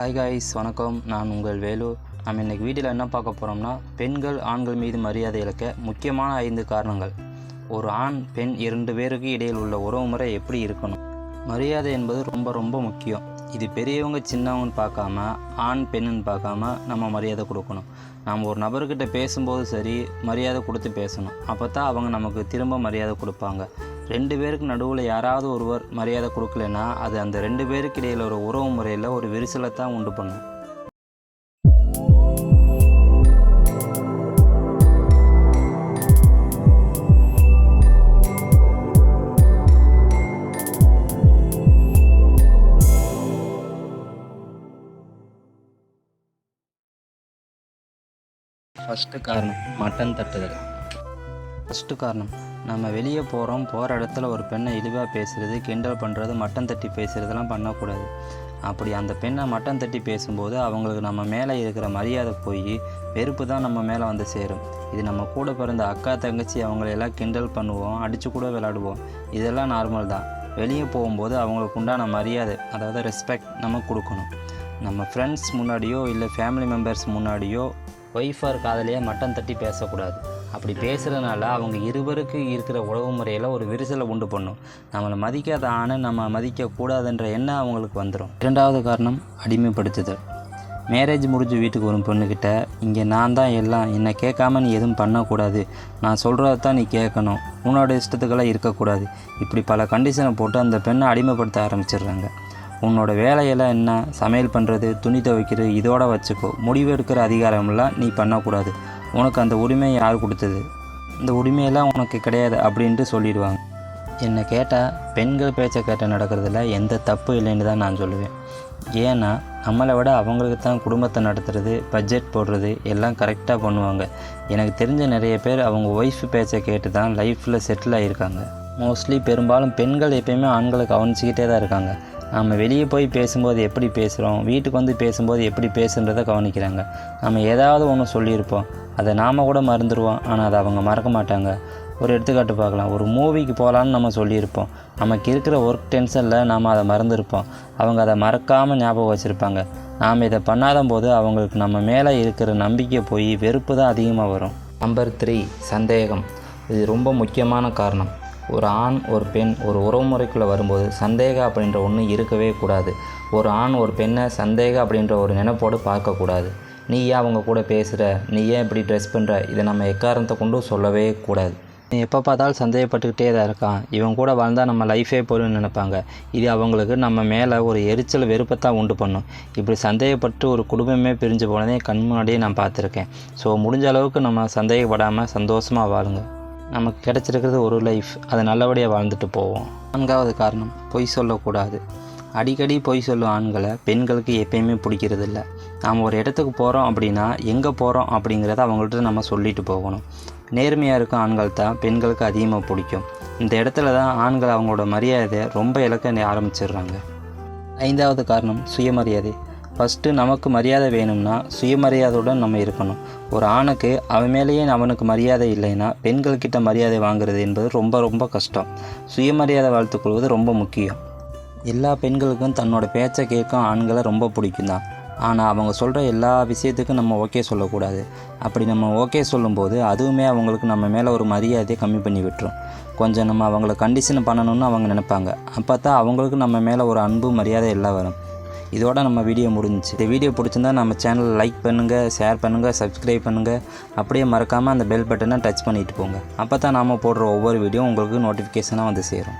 Hi guys வணக்கம். நான் உங்கள் வேலு. நம்ம இன்றைக்கி வீடியோவில் என்ன பார்க்க போகிறோம்னா பெண்கள் ஆண்கள் மீது மரியாதை இழக்க முக்கியமான ஐந்து காரணங்கள். ஒரு ஆண் பெண் இரண்டு பேருக்கு இடையில் உள்ள உறவுமுறை எப்படி இருக்கணும்? மரியாதை என்பது ரொம்ப ரொம்ப முக்கியம். இது பெரியவங்க சின்னவங்கன்னு பார்க்காம ஆண் பெண்ணுன்னு பார்க்காம நம்ம மரியாதை கொடுக்கணும். நம்ம ஒரு நபர்கிட்ட பேசும்போது சரி மரியாதை கொடுத்து பேசணும். அப்போ தான் அவங்க நமக்கு திரும்ப மரியாதை கொடுப்பாங்க. ரெண்டு பேருக்கு நடுவில் யாராவது ஒருவர் மரியாதை கொடுக்கலன்னா அது அந்த ரெண்டு பேருக்கு இடையில் ஒரு உறவு முறையில் ஒரு விரிசலை தான் உண்டு பண்ணும். ஃபஸ்ட்டு காரணம் மட்டன் தட்டுதல். ஃபஸ்ட்டு காரணம் நம்ம வெளியே போகிறோம் போகிற இடத்துல ஒரு பெண்ணை இழிவாக பேசுகிறது கிண்டல் பண்ணுறது மட்டன் தட்டி பேசுகிறதெல்லாம் பண்ணக்கூடாது. அப்படி அந்த பெண்ணை மட்டன் தட்டி பேசும்போது அவங்களுக்கு நம்ம மேலே இருக்கிற மரியாதை போய் வெறுப்பு தான் நம்ம மேலே வந்து சேரும். இது நம்ம கூட பிறந்த அக்கா தங்கச்சி அவங்களையெல்லாம் கிண்டல் பண்ணுவோம் அடித்து கூட விளாடுவோம் இதெல்லாம் நார்மல் தான். வெளியே போகும்போது அவங்களுக்கு உண்டான மரியாதை அதாவது ரெஸ்பெக்ட் நம்ம கொடுக்கணும். நம்ம ஃப்ரெண்ட்ஸ் முன்னாடியோ இல்லை ஃபேமிலி மெம்பர்ஸ் முன்னாடியோ ஒய்ஃப் ஆர் காதலியாக மட்டன் தட்டி பேசக்கூடாது. அப்படி பேசுகிறதுனால அவங்க இருவருக்கு இருக்கிற உறவு முறையில் ஒரு விரிசலை உண்டு பண்ணும். நம்மளை மதிக்காத ஆணை நம்ம மதிக்கக்கூடாதுன்ற எண்ணம் அவங்களுக்கு வந்துடும் இரண்டாவது காரணம் அடிமைப்படுத்துதல். மேரேஜ் முடிஞ்சு வீட்டுக்கு வரும் பொண்ணுக்கிட்ட இங்கே நான் தான் எல்லாம் என்னை கேட்காம நீ எதுவும் பண்ணக்கூடாது. நான் சொல்கிறத தான் நீ கேட்கணும். உன்னோட இஷ்டத்துக்கெல்லாம் இருக்கக்கூடாது. இப்படி பல கண்டிஷனை போட்டு அந்த பெண்ணை அடிமைப்படுத்த ஆரம்பிச்சிடுறாங்க. உன்னோட வேலையெல்லாம் என்ன? சமையல் பண்ணுறது துணி துவைக்கிறது இதோட வச்சுக்கோ. முடிவு எடுக்கிற அதிகாரமெல்லாம் நீ பண்ணக்கூடாது. உனக்கு அந்த உரிமை யார் கொடுத்தது? இந்த உரிமையெல்லாம் உனக்கு கிடையாது அப்படின்ட்டு சொல்லிடுவாங்க. என்னை கேட்டால் பெண்கள் பேச்சை கேட்ட நடக்கிறதுல எந்த தப்பு இல்லைன்னு தான் நான் சொல்லுவேன். ஏன்னா நம்மளை விட அவங்களுக்கு தான் குடும்பத்தை நடத்துறது பட்ஜெட் போடுறது எல்லாம் கரெக்டாக பண்ணுவாங்க. எனக்கு தெரிஞ்ச நிறைய பேர் அவங்க ஒய்ஃப் பேச்சை கேட்டு தான் லைஃப்பில் செட்டில் ஆகியிருக்காங்க மோஸ்ட்லி பெரும்பாலும் பெண்கள் எப்பயுமே ஆண்களை கவனிச்சிக்கிட்டே தான் இருக்காங்க. நம்ம வெளியே போய் பேசும்போது எப்படி பேசுகிறோம் வீட்டுக்கு வந்து பேசும்போது எப்படி பேசுன்றதை கவனிக்கிறாங்க. நம்ம ஏதாவது ஒன்று சொல்லியிருப்போம். அதை நாம் கூட மறந்துடுவோம் ஆனால் அதை அவங்க மறக்க மாட்டாங்க. ஒரு எடுத்துக்காட்டு பார்க்கலாம். ஒரு மூவிக்கு போகலான்னு நம்ம சொல்லியிருப்போம். நமக்கு இருக்கிற ஒர்க் டென்ஷனில் நாம் அதை மறந்துருப்போம். அவங்க அதை மறக்காமல் ஞாபகம் வச்சுருப்பாங்க. நாம் இதை பண்ணாத போது அவங்களுக்கு நம்ம மேலே இருக்கிற நம்பிக்கை போய் வெறுப்பு தான் அதிகமாக வரும். நம்பர் த்ரீ சந்தேகம். இது ரொம்ப முக்கியமான காரணம். ஒரு ஆண் ஒரு பெண் ஒரு உறவுமுறைக்குள்ளே வரும்போது சந்தேகம் அப்படின்ற ஒன்று இருக்கவே கூடாது. ஒரு ஆண் ஒரு பெண்ணை சந்தேகம் அப்படின்ற ஒரு நினைப்போடு பார்க்கக்கூடாது. நீ ஏன் அவங்க கூட பேசுகிற நீ ஏன் இப்படி ட்ரெஸ் பண்ணுற இதை நம்ம எக்காரணத்தை கொண்டும் சொல்லவே கூடாது. நீ எப்போ பார்த்தாலும் சந்தேகப்பட்டுக்கிட்டே தான் இருக்கான். இவன் கூட வாழ்ந்தால் நம்ம லைஃபே போயிடும்னு நினைப்பாங்க. இது அவங்களுக்கு நம்ம மேலே ஒரு எரிச்சல் வெறுப்பத்தான் உண்டு பண்ணும். இப்படி சந்தேகப்பட்டு ஒரு குடும்பமே பிரிஞ்சு போனதே கண் முன்னாடியே நான் பார்த்துருக்கேன். ஸோ முடிஞ்ச அளவுக்கு நம்ம சந்தேகப்படாமல் சந்தோஷமாக வாழுங்க. நமக்கு கிடச்சிருக்கிறது ஒரு லைஃப் அதை நல்லபடியாக வாழ்ந்துட்டு போவோம். நான்காவது காரணம் பொய் சொல்லக்கூடாது. அடிக்கடி பொய் சொல்லும் ஆண்களை பெண்களுக்கு எப்பயுமே பிடிக்கிறது இல்லை நாம் ஒரு இடத்துக்கு போகிறோம் அப்படின்னா எங்கே போகிறோம் அப்படிங்கிறத அவங்கள்ட்ட நம்ம சொல்லிட்டு போகணும். நேர்மையாக இருக்கும் ஆண்கள் தான் பெண்களுக்கு அதிகமாக பிடிக்கும். இந்த இடத்துல தான் ஆண்கள் அவங்களோட மரியாதையை ரொம்ப இழக்க ஆரம்பிச்சிடுறாங்க. ஐந்தாவது காரணம் சுயமரியாதை. ஃபஸ்ட்டு நமக்கு மரியாதை வேணும்னா சுயமரியாதையுடன் நம்ம இருக்கணும். ஒரு ஆணுக்கு அவன் மேலேயே அவனுக்கு மரியாதை இல்லைன்னா பெண்கள்கிட்ட மரியாதை வாங்குறது என்பது ரொம்ப ரொம்ப கஷ்டம். சுயமரியாதை வளர்த்துக்கொள்வது ரொம்ப முக்கியம். எல்லா பெண்களுக்கும் தன்னோட பேச்சை கேட்கும் ஆண்களை ரொம்ப பிடிக்கும் தான். ஆனால் அவங்க சொல்கிற எல்லா விஷயத்துக்கும் நம்ம ஓகே சொல்லக்கூடாது. அப்படி நம்ம ஓகே சொல்லும்போது அதுவுமே அவங்களுக்கு நம்ம மேலே ஒரு மரியாதையை கம்மி பண்ணி விட்டுரும். கொஞ்சம் நம்ம அவங்கள கண்டிஷன் பண்ணணும்னு அவங்க நினைப்பாங்க. அப்போ தான் அவங்களுக்கு நம்ம மேலே ஒரு அன்பு மரியாதை எல்லாம் வரும். இதோட நம்ம வீடியோ முடிஞ்சிச்சு. இந்த வீடியோ பிடிச்சிருந்தா நம்ம சேனலை லைக் பண்ணுங்கள் ஷேர் பண்ணுங்கள் சப்ஸ்கிரைப் பண்ணுங்கள் அப்படியே மறக்காமல் அந்த பெல் பட்டனை டச் பண்ணிட்டு போங்க. அப்போ தான் நாம் போடுற ஒவ்வொரு வீடியோ உங்களுக்கு நோட்டிஃபிகேஷனாக வந்து சேரும்.